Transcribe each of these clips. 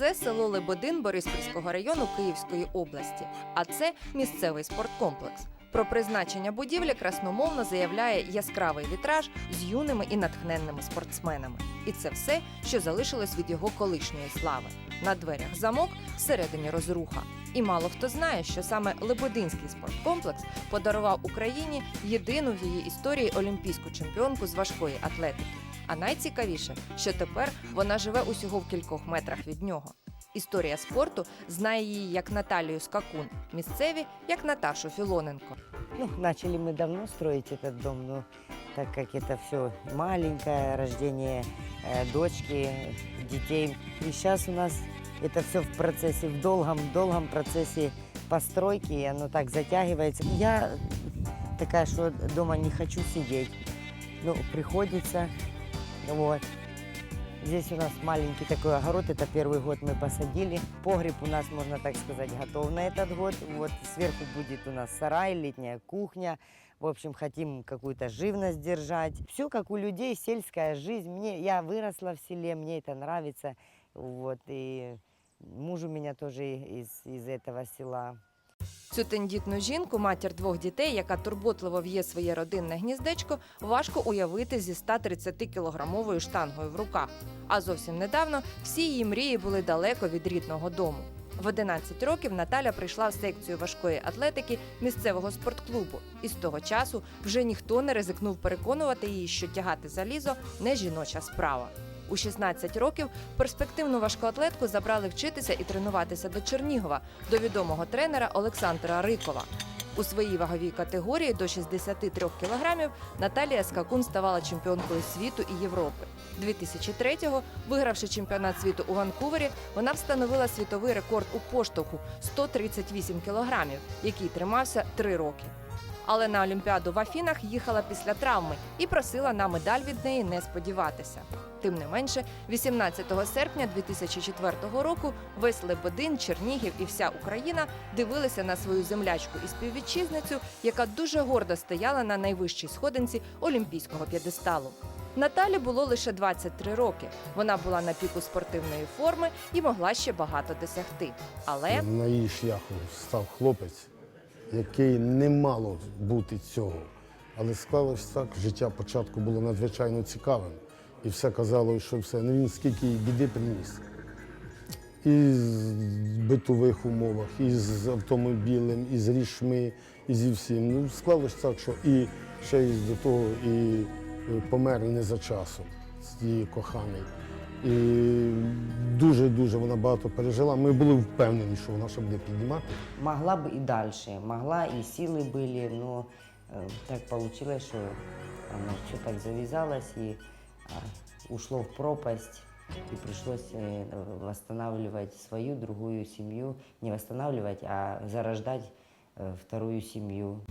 Це село Лебедин Бориспільського району Київської області. А це місцевий спорткомплекс. Про призначення будівлі красномовно заявляє яскравий вітраж з юними і натхненними спортсменами. І це все, що залишилось від його колишньої слави. На дверях замок, всередині розруха. І мало хто знає, що саме Лебединський спорткомплекс подарував Україні єдину в її історії олімпійську чемпіонку з важкої атлетики. А найцікавіше, що тепер вона живе усього в кількох метрах від нього. Історія спорту знає її як Наталію Скакун, місцеві як Наташу Філоненко. Ну, начали мы давно строить этот дом, но так как это все маленькое, рождение э, дочки, детей. И сейчас у нас это все в процессе, в долгом, долгом процессе постройки, и оно так затягивается. Я такая, что дома не хочу сидеть. Ну, приходится, вот. Здесь у нас маленький такой огород, это первый год мы посадили. Погреб у нас, можно так сказать, готов на этот год. Вот сверху будет у нас сарай, летняя кухня. В общем, хотим какую-то живность держать. Все как у людей, сельская жизнь. Мне, я выросла в селе, мне это нравится. Вот, и муж у меня тоже из, из этого села. Цю тендітну жінку, матір двох дітей, яка турботливо в'є своє родинне гніздечко, важко уявити зі 130-кілограмовою штангою в руках. А зовсім недавно всі її мрії були далеко від рідного дому. В 11 років Наталя прийшла в секцію важкої атлетики місцевого спортклубу, і з того часу вже ніхто не ризикнув переконувати її, що тягати залізо не жіноча справа. У 16 років перспективну важкоатлетку забрали вчитися і тренуватися до Чернігова до відомого тренера Олександра Рикова. У своїй ваговій категорії до 63 кілограмів Наталія Скакун ставала чемпіонкою світу і Європи. 2003-го, вигравши чемпіонат світу у Ванкувері, вона встановила світовий рекорд у поштовху 138 кілограмів, який тримався три роки. Але на Олімпіаду в Афінах їхала після травми і просила на медаль від неї не сподіватися. Тим не менше, 18 серпня 2004 року весь Лебедин, Чернігів і вся Україна дивилися на свою землячку і співвітчизницю, яка дуже гордо стояла на найвищій сходинці олімпійського п'єдесталу. Наталі було лише 23 роки. Вона була на піку спортивної форми і могла ще багато досягти. Але На її шляху став хлопець, який не мало бути цього. Але склалось так, життя початку було надзвичайно цікавим. І все казало, що все. Ну він скільки біди приніс. І з битових умовах, і з автомобілем, і з рішми, і зі всім. Ну, склалось так, що і ще й до того і е, помер не за часом з її коханий. І дуже-дуже вона багато пережила. Ми були впевнені, що вона ще буде піднімати. Могла бы и дальше, могла, и силы были, но э, так получилось, что оно все так завязалось и а, ушло в пропасть. И пришлось э, восстанавливать свою другую семью, не восстанавливать, а зарождать э, вторую семью.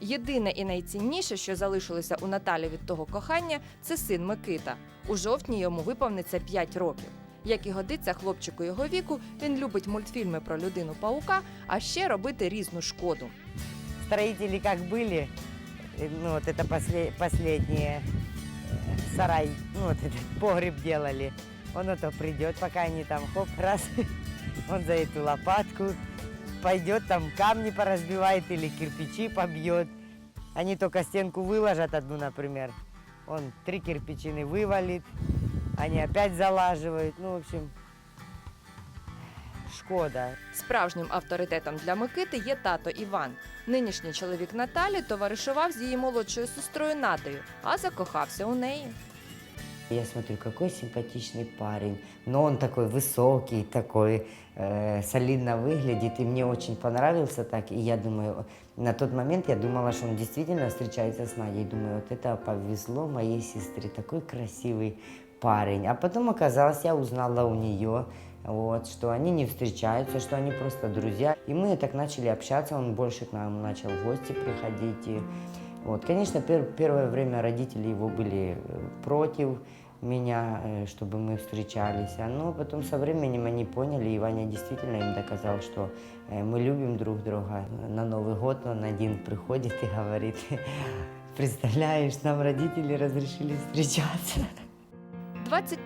Єдине і найцінніше, що залишилося у Наталі від того кохання, це син Микита. У жовтні йому виповниться 5 років. Як і годиться хлопчику його віку, він любить мультфільми про людину паука, а ще робити різну шкоду. Строители как были, э, ну вот это после, последнее, э, сарай, ну вот этот погреб делали. Он это придет, пока они там хоп, раз, он за эту лопатку пойдет, там камни поразбивает или кирпичи побьет. Они только стенку выложат одну, например. Он три кирпичины вывалит, они опять залаживают. Ну, в общем, шкода. Справжнім авторитетом для Микити є тато Іван. Нинішній чоловік Наталі товаришував з її молодшою сестрою Надею, а закохався у неї. Я смотрю, какой симпатичный парень, но он такой высокий, такой э, солидно выглядит, и мне очень понравился так. И я думаю, на тот момент я думала, что он действительно встречается с Надей. Думаю, вот это повезло моей сестре, такой красивый парень. А потом оказалось, я узнала у нее, вот, что они не встречаются, что они просто друзья. И мы так начали общаться, он больше к нам начал в гости приходить. И, вот, конечно, пер- первое время родители его были э, против меня, э, чтобы мы встречались. А, Но потом со временем они поняли, и Ваня действительно им доказал, что э, мы любим друг друга. На Новый год он один приходит и говорит, представляешь, нам родители разрешили встречаться.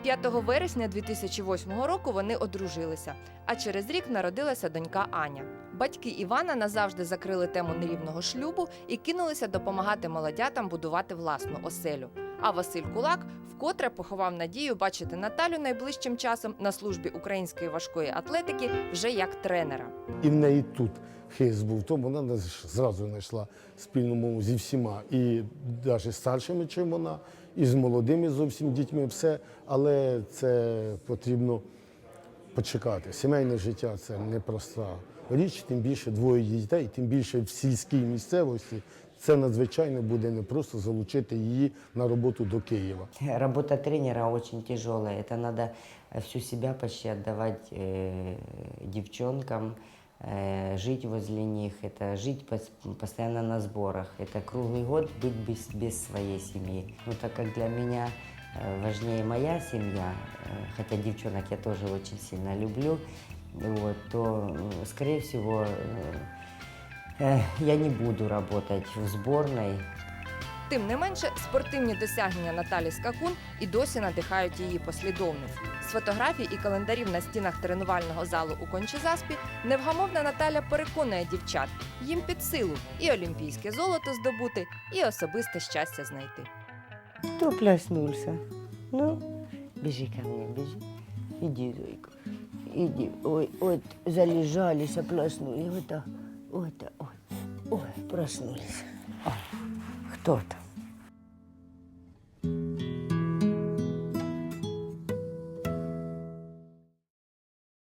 21 5 вересня 2008 року вони одружилися, а через рік народилася донька Аня. Батьки Івана назавжди закрили тему нерівного шлюбу і кинулися допомагати молодятам будувати власну оселю. А Василь Кулак вкотре поховав надію бачити Наталю найближчим часом на службі української важкої атлетики вже як тренера. І в неї тут хист був, тому вона зразу знайшла спільну мову зі всіма, і навіть старшими, чим вона, і з молодими зовсім дітьми, все. Але це потрібно почекати. Сімейне життя це непроста річ, тим більше двоє дітей, тим більше в сільській місцевості. Це надзвичайно буде непросто залучити її на роботу до Києва. Работа тренера очень тяжелая. Это надо всю себя почти отдавать э, девчонкам, э, жить возле них, это жить пос- постоянно на сборах. Это круглый год быть без, без своей семьи. Ну, так как для меня э, важнее моя семья, э, хотя девчонок я тоже очень сильно люблю, вот, то, э, скорее всего, э, э, я не буду работать в сборной, Тим не менше, спортивні досягнення Наталі Скакун і досі надихають її послідовниць. З фотографій і календарів на стінах тренувального залу у Кончезаспі невгамовна Наталя переконує дівчат, їм під силу і олімпійське золото здобути, і особисте щастя знайти. Кто проснулся? Ну, бежи ко мне, бежи. Иди, Зойка, иди. Ой. Вот так, вот так, ой. Ой, проснулись. Ой, кто там?